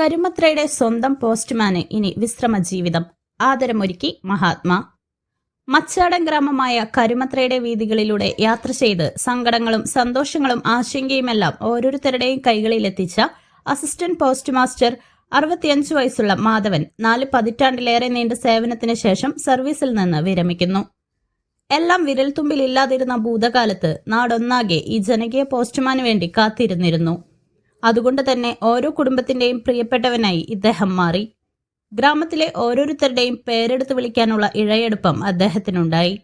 കരുമത്രയുടെ സ്വന്തം പോസ്റ്റ്മാന് ഇനി വിശ്രമ ജീവിതം ആദരമൊരുക്കി മഹാത്മാ. മച്ചാടൻ ഗ്രാമമായ കരുമത്രയുടെ വീതികളിലൂടെ യാത്ര ചെയ്ത് സങ്കടങ്ങളും സന്തോഷങ്ങളും ആശങ്കയുമെല്ലാം ഓരോരുത്തരുടെയും കൈകളിലെത്തിച്ച അസിസ്റ്റന്റ് പോസ്റ്റ് മാസ്റ്റർ അറുപത്തിയഞ്ച് വയസ്സുള്ള മാധവൻ നാല് പതിറ്റാണ്ടിലേറെ നീണ്ട സേവനത്തിന് ശേഷം സർവീസിൽ നിന്ന് വിരമിക്കുന്നു. എല്ലാം വിരൽത്തുമ്പിലില്ലാതിരുന്ന ഭൂതകാലത്ത് നാടൊന്നാകെ ഈ ജനകീയ പോസ്റ്റ്മാന് വേണ്ടി കാത്തിരുന്നിരുന്നു. അതുകൊണ്ട് തന്നെ ഓരോ കുടുംബത്തിന്റെയും പ്രിയപ്പെട്ടവനായി ഇദ്ദേഹം മാറി. ഗ്രാമത്തിലെ ഓരോരുത്തരുടെയും പേരെടുത്ത് വിളിക്കാനുള്ള ഇഴയെടുപ്പം അദ്ദേഹത്തിനുണ്ടായി.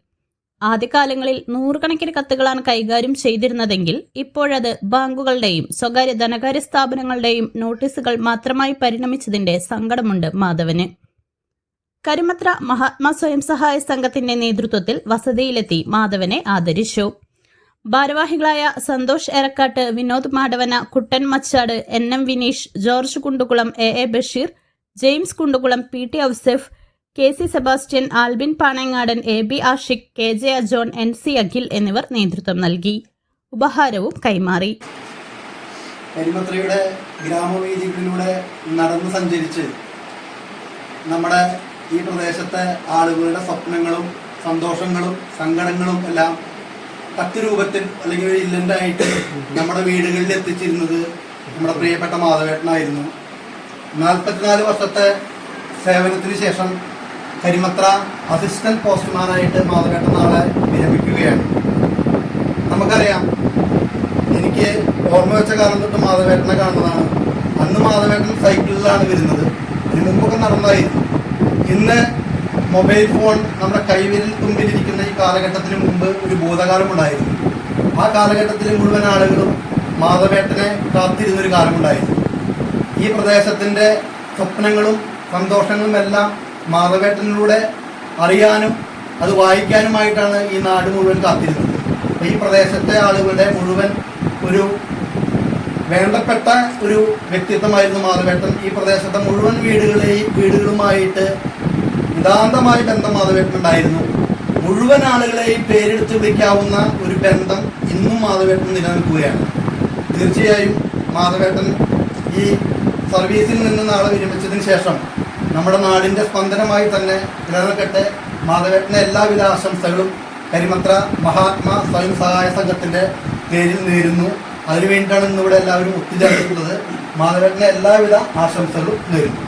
ആദ്യകാലങ്ങളിൽ നൂറുകണക്കിന് കത്തുകളാണ് കൈകാര്യം ചെയ്തിരുന്നതെങ്കിൽ ഇപ്പോഴത് ബാങ്കുകളുടെയും സ്വകാര്യ ധനകാര്യ സ്ഥാപനങ്ങളുടെയും നോട്ടീസുകൾ മാത്രമായി പരിണമിച്ചതിന്റെ സങ്കടമുണ്ട് മാധവന്. കരുമത്ര മഹാത്മാ സ്വയം സഹായ സംഘത്തിന്റെ നേതൃത്വത്തിൽ വസതിയിലെത്തി മാധവനെ ആദരിച്ചു. ഭാരവാഹികളായ Santhosh Erakkat Vinod Madavana Kuttan Machad N M Vineesh George Kundukulam A A Basheer James Kundukulam P T Ouseph K C Sebastian Albin Panangadan A B Ashiq K J Ajon N C Akhil എന്നിവർ നേതൃത്വം നൽകി. ഉപഹാരവും കൈമാറി. കരിമത്രയുടെ ഗ്രാമവീഥികളിലൂടെ നടന്നു സഞ്ചരിച്ച് നമ്മുടെ ഈ പ്രദേശത്തെ ആളുകളുടെ സ്വപ്നങ്ങളും സന്തോഷങ്ങളും സങ്കടങ്ങളും എല്ലാം കത്ത് രൂപത്തിൽ അല്ലെങ്കിൽ ഒരു ഇല്ലന്റായിട്ട് നമ്മുടെ വീടുകളിൽ എത്തിച്ചിരുന്നത് നമ്മുടെ പ്രിയപ്പെട്ട മാധവേട്ടനായിരുന്നു. നാൽപ്പത്തിനാല് വർഷത്തെ സേവനത്തിന് ശേഷം കരിമത്ര അസിസ്റ്റന്റ് പോസ്റ്റ്മാനായിട്ട് മാധവേട്ടൻ നാളെ വിരമിക്കുകയാണ്. നമുക്കറിയാം എനിക്ക് ഓർമ്മ വെച്ച കാലം തൊട്ട് മാധവേട്ടനെ കാണുന്നതാണ്. അന്ന് മാധവേട്ടൻ സൈക്കിളിലാണ് വരുന്നത്. അതിന് മുമ്പൊക്കെ നടന്നായിരുന്നു. ഇന്ന് മൊബൈൽ ഫോൺ നമ്മുടെ കൈവിരൽ ഈ കാലഘട്ടത്തിന് മുമ്പ് ഒരു ഭൂതകാലം ഉണ്ടായിരുന്നു. ആ കാലഘട്ടത്തിൽ മുഴുവൻ ആളുകളും മാധവേട്ടനെ കാത്തിരുന്നൊരു കാലമുണ്ടായിരുന്നു ഈ പ്രദേശത്തിന്റെ സ്വപ്നങ്ങളും സന്തോഷങ്ങളും എല്ലാം മാധവേട്ടനിലൂടെ അറിയാനും അത് വായിക്കാനുമായിട്ടാണ് ഈ നാട് മുഴുവൻ കാത്തിരുന്നത്. ഈ പ്രദേശത്തെ ആളുകളുടെ മുഴുവൻ ഒരു വേണ്ടപ്പെട്ട ഒരു വ്യക്തിത്വമായിരുന്നു മാധവേട്ടൻ. ഈ പ്രദേശത്തെ മുഴുവൻ വീടുകളെയും വീടുകളുമായിട്ട് നിതാന്തമായ ബന്ധം മാധവേട്ടൻ ഉണ്ടായിരുന്നു മുഴുവൻ ആളുകളെയും പേരെടുത്ത് വിളിക്കാവുന്ന ഒരു ബന്ധം ഇന്നും മാധവേട്ടൻ നിലനിൽക്കുകയാണ്. തീർച്ചയായും മാധവേട്ടൻ ഈ സർവീസിൽ നിന്ന് നാളെ വിരമിച്ചതിന് ശേഷം നമ്മുടെ നാടിന്റെ സ്പന്ദനമായി തന്നെ നിലനിൽക്കട്ടെ മാധവേട്ടന് എല്ലാവിധ ആശംസകളും കരിമത്ര മഹാത്മാ സ്വയം സഹായ സംഘത്തിന്റെ പേരിൽ നേരുന്നു. അതിനുവേണ്ടിയിട്ടാണ് ഇന്നിവിടെ എല്ലാവരും ഒത്തുചേർന്നിട്ടുള്ളത്. മാധവേട്ടന് എല്ലാവിധ ആശംസകളും നേരുന്നു.